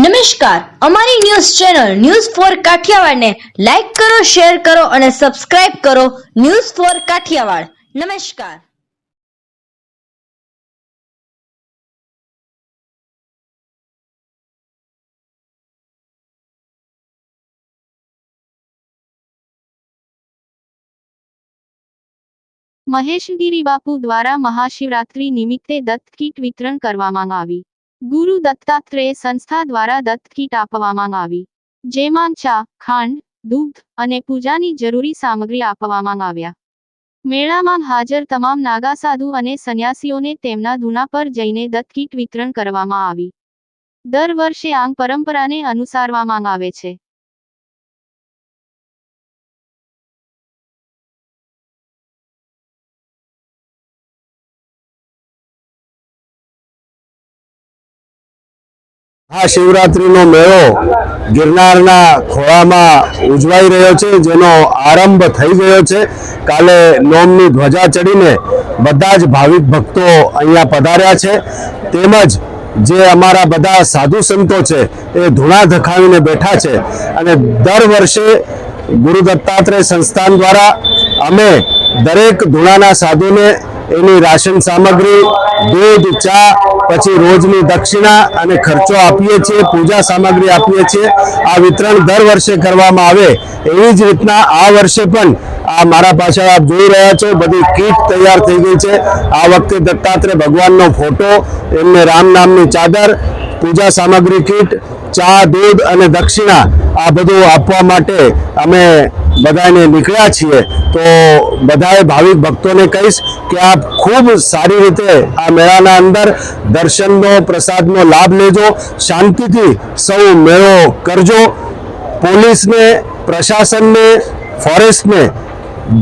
નમસ્કાર. અમારી news channel news four કાઠિયાવાડને લાઈક કરો, શેર કરો અને સબસ્ક્રાઇબ કરો ન્યૂઝ ફોર કાઠિયાવાડ. નમસ્કાર. મહેશગીરી બાપુ દ્વારા મહાશિવરાત્રી નિમિત્તે દત્ત કીટ વિતરણ કરવામાં આવી. ગુરુ દત્તાત્રેય સંસ્થા દ્વારા દત્ત કીટ આપવામાં આવી. જેમાં ચા, ખાંડ, દૂધ અને પૂજાની જરૂરી સામગ્રી આપવામાં આવ્યા. મેળામાં હાજર તમામ નાગા સાધુ અને સંન્યાસીઓને તેમના ધૂના પર જઈને દત્ત કીટ વિતરણ કરવામાં આવી. દર વર્ષે આંગ પરંપરાને અનુસારવામાં આવે છે. આ શિવરાત્રીનો મેળો ગિરનારના ખોળામાં ઉજવાઈ રહ્યો છે, જેનો આરંભ થઈ ગયો છે. કાલે નોમની ધ્વજા ચડીને બધા જ ભાવિક ભક્તો અહીંયા પધાર્યા છે. તેમજ જે અમારા બધા સાધુ સંતો છે, એ ધૂણા ધખાવીને બેઠા છે. અને દર વર્ષે ગુરુ દત્તાત્રેય સંસ્થાન દ્વારા અમે દરેક ધૂણાના સાધુને એની રાશન સામગ્રી, દૂધ, ચા, પછી રોજની દક્ષિણા અને ખર્ચો આપીએ છીએ, પૂજા સામગ્રી આપીએ છીએ. આ વિતરણ દર વર્ષે કરવામાં આવે એવી જ રીતના આ વર્ષે પણ આ મારા પાછળ આપ જોઈ રહ્યા છો, બધી કીટ તૈયાર થઈ ગઈ છે. આ વખતે દત્તાત્રેય ભગવાનનો ફોટો, એમને રામ નામની ચાદર, પૂજા સામગ્રી કીટ, ચા, દૂધ અને દક્ષિણા આ બધું આપવા માટે અમે બધાને નીકળ્યા છીએ, તો બધાએ ભાવિક ભક્તોને કહીશ કે આપ ખૂબ સારી રીતે આ મેળાના અંદર દર્શનનો, પ્રસાદનો લાભ લેજો, શાંતિથી સૌ મેળો કરજો. પોલીસને, પ્રશાસનને, ફોરેસ્ટને,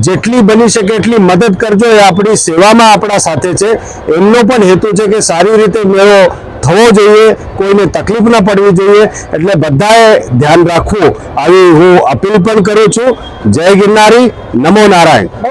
જેટલી બની શકે એટલી મદદ કરજો. એ આપણી સેવામાં આપણા સાથે છે. એમનો પણ હેતુ છે કે સારી રીતે મેળો થવો જોઈએ, કોઈને તકલીફ ન પડવી જોઈએ. એટલે બધાએ ધ્યાન રાખવું. આવી હું અપીલ પણ કરું છું. જય ગિરનારી. નમો નારાયણ.